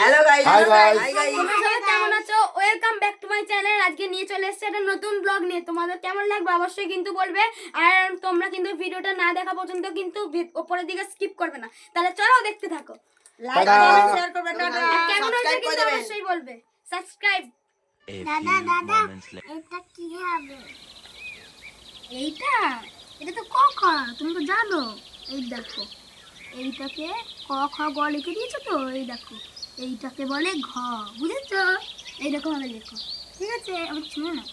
Hello guys hi guys কেমন আছো? Welcome back to my channel আজকে নিয়ে চলে এসেছে একটা নতুন ব্লগ নিয়ে। তোমাদের কেমন লাগবে? অবশ্যই কিন্তু বলবে। আর তোমরা কিন্তু ভিডিওটা না দেখা পর্যন্ত কিন্তু ভি- দিকে স্কিপ করবে না। তাহলে চলো দেখতে থাকো। Like Ta-da! শেয়ার করবেন টাটা কেমন হয়েছে কিন্তু অবশ্যই বলবে। সাবস্ক্রাইব দাদা দাদা এটা কি হবে? এইটা? এটা তো ক খ। তুমি তো জানো। এই দেখো। এইটাকে ক খ গ লিখে দিয়েছ তো? এই দেখো। এইটাকে বলে ঘ বুঝেছ? এইরকম ভাবে লেখো। ঠিক আছে? আমার শুনো না।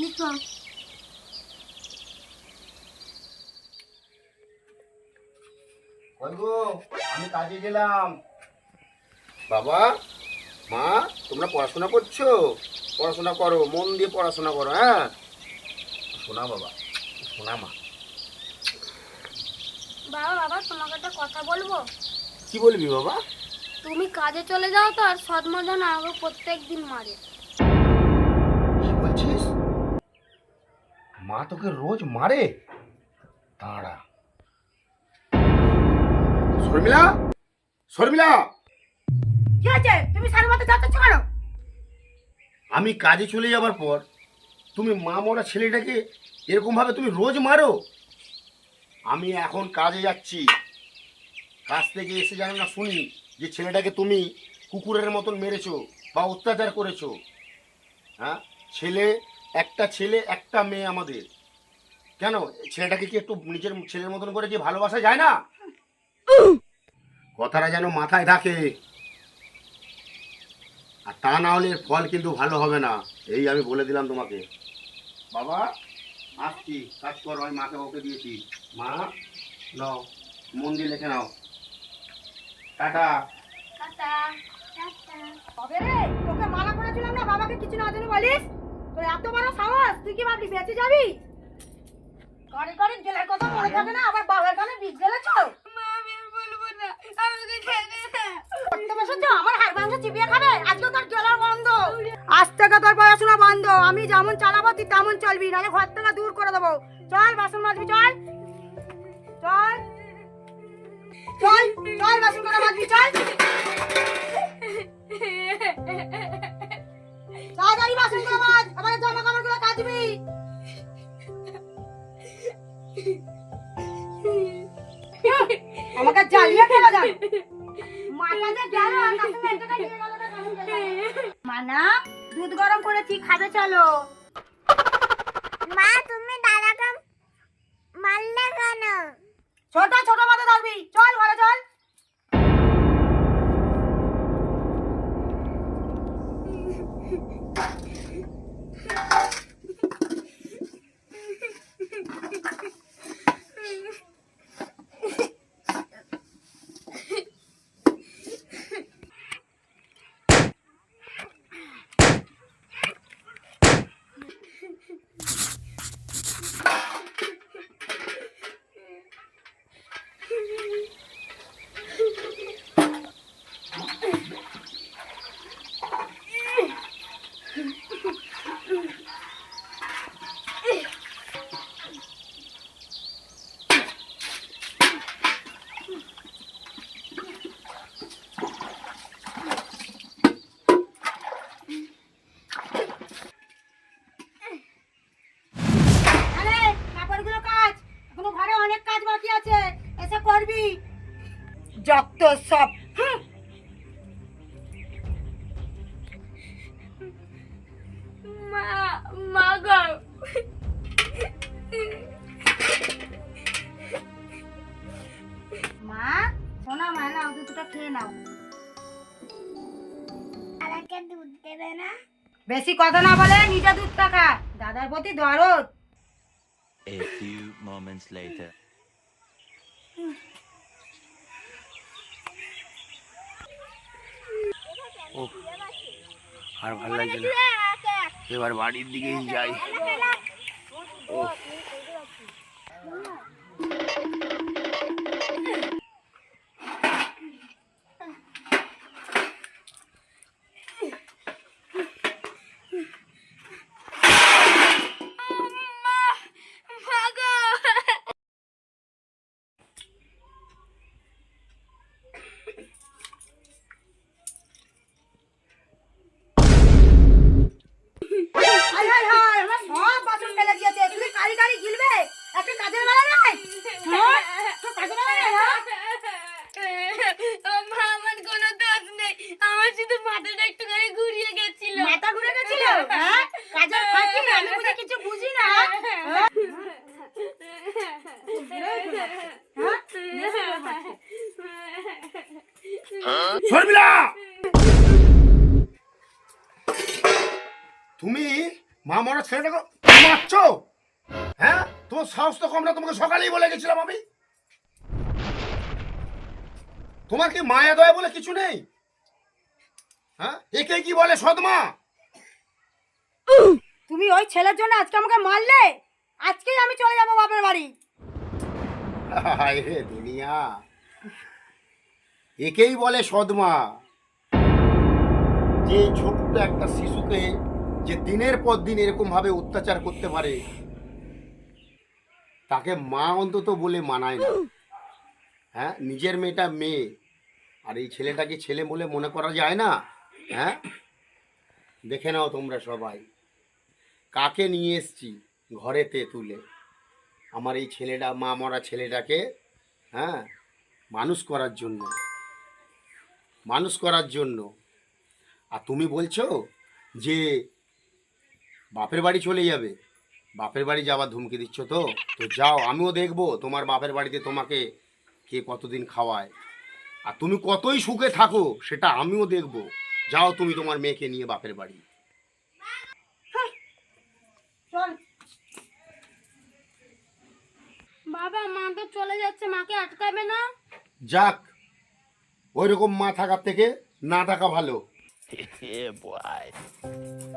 লিখো। আমি কাজে গেলাম। বাবা মা তোমরা পড়াশোনা করছ? পড়াশোনা করো মন দিয়ে পড়াশোনা করো হ্যাঁ? শোনা বাবা শোনা মা। বাবা বাবা তোমাকে একটা কথা বলব? কি বলবি বাবা? তুমি কাজে চলে যাও তো আর সৎ মজা না আমাকে প্রত্যেক দিন মারে। কি বলছিস? মা তোকে রোজ মারে? দাঁড়া। শর্মিলা? শর্মিলা? কি আছে তুমি সাড়ে মতো যাচ্ছ কেন? আমি কাজে চলে যাবার পর তুমি মা মরা ছেলেটাকে এরকম ভাবে তুমি রোজ মারো? আমি এখন কাজে যাচ্ছি। কাজ থেকে এসে জানো না শুনি যে ছেলেটাকে তুমি কুকুরের মতন মেরেছো বা অত্যাচার করেছ। হ্যাঁ? ছেলে, একটা ছেলে, একটা মেয়ে আমাদের। কেন? ছেলেটাকে কি একটু নিজের ছেলের মতন করে কি ভালোবাসা যায় না? কথাটা যেন মাথায় থাকে। আর তা না হলে ফল কিন্তু ভালো হবে না। এই আমি বলে দিলাম তোমাকে। বাবা, আসছি। কাজ করো, আমি মাকে ওকে দিয়েছি। মা, নাও মন দিয়ে লিখে নাও। টাটা। তবে তোকে মানা করেছিলাম না বাবাকে কিছু না জানি বলিস? তোর এত বড় সাহস তুই কি ভাবলি বেঁচে যাবি? ঘরে ঘরে জেলার কথা মনে থাকে না আবার বাবার কানে বীজ করতে বসেছ আমার হাড় মাংস চিবিয়ে খাবে? আজকে তোর জেলার বন্ধ আজ থেকে তোর পড়াশোনা বন্ধ আমি যেমন চালাবো তুই তেমন চলবি নাহলে ঘর থেকে দূর করে দেবো। চল বাসন মাজবি চল চল। চল। বাসন করে মাজবি চল তাড়াতাড়ি বাসন করে মাজ আমার জামা কাপড়গুলো কাচবি আমাকে জ্বালিয়ে খেলা যান। মাথা গেল আর কাছে মেয়েটাকে নিয়ে গেল না মানা দুধ গরম করেছি খাবে চলো। মা তুমি দাদাকে মারলে কেন? ছোট ছোট মাথা ধরবি। চল ঘরে চল আরে কাপড়গুলো কাজ এখনও ঘরে অনেক কাজ বাকি আছে এসে করবি যত সব মা গো। খেয়ে নাও। দাদাকে দুধ দেবে না? বেশি কথা না বলে নিজে দুধটা খা। দাদার প্রতি দরদ। A few moments later. আর ভালো লাগছে না। এবার বাড়ির দিকেই যাই। ও হ্যাঁ? আমার কোনো দোষ নেই। আমার শুধু মাথাটা একটুখানি ঘুরিয়ে গেছিল। মাথা ঘুরে গেছিল? হ্যাঁ? কাজল ফাঁকি আমি বুঝে কিছু বুঝি না। হ্যাঁ? শর্মিলা! তুমি মা মরা ছেলেটাকে মারছো? তোমার সাহস তো কম না তোমাকে সকালেই বলে গেছিলাম আমি। তোমার কি মায়া দয়া বলে কিছু নেই। হ্যাঁ? একে কি বলে সদমা? তুমি ওই ছেলের জন্য আজকে আমাকে মারলে? আজকেই আমি চলে যাব বাপের বাড়ি। হায় রে দুনিয়া। একেই বলে সদমা। যে ছোট্ট একটা শিশুকে যে দিনের পর দিন এরকম ভাবে অত্যাচার করতে পারে তাকে মা অন্তত বলে মানায় না। হ্যাঁ নিজের মেয়েটা মেয়ে। আর এই ছেলেটাকে ছেলে বলে মনে করা যায় না? হ্যাঁ? দেখে নাও তোমরা সবাই। কাকে নিয়ে এসছি ঘরেতে তুলে? আমার এই ছেলেটা, মা মরা ছেলেটাকে হ্যাঁ মানুষ করার জন্য। মানুষ করার জন্য। আর তুমি বলছো যে বাপের বাড়ি চলে যাবে? বাপের বাড়ি যাওয়ার ধুমকি দিচ্ছ তো? তো যাও আমিও দেখব তোমার বাপের বাড়িতে তোমাকে কে কতদিন খাওয়ায়। আর তুমি কতই সুখে থাকো সেটা আমিও দেখব। যাও তুমি তোমার মেয়েকে নিয়ে বাপের বাড়ি। চল। বাবা মা তো চলে যাচ্ছে মাকে আটকাবে না? যাক ওই রকম মা থাকার থেকে না থাকা ভালো।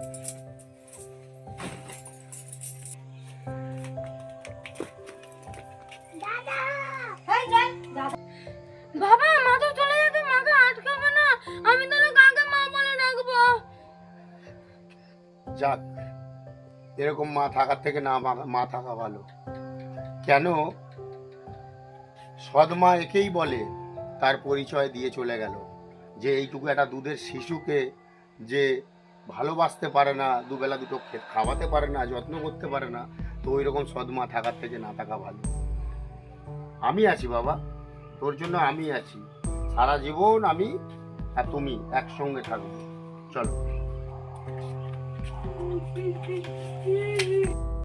বাবা, মা চলে যাচ্ছে মাকে আটকাবে না। আমি তাহলে কাকে মা বলে ডাকবো? যাক, এরকম মা থাকার থেকে না মা- থাকা ভালো। কেন? সদমা একেই বলে, তার পরিচয় দিয়ে চলে গেল। যে এইটুকু একটা দুধের শিশুকে যে ভালোবাসতে পারে না, দুবেলা দুটো খাওয়াতে পারে না, যত্ন করতে পারে না, তো ওই রকম সদমা থাকার থেকে না থাকা ভালো। আমি আছি বাবা। তোর জন্য আমি আছি। সারা জীবন আমি আর তুমি একসঙ্গে থাকব। চলো।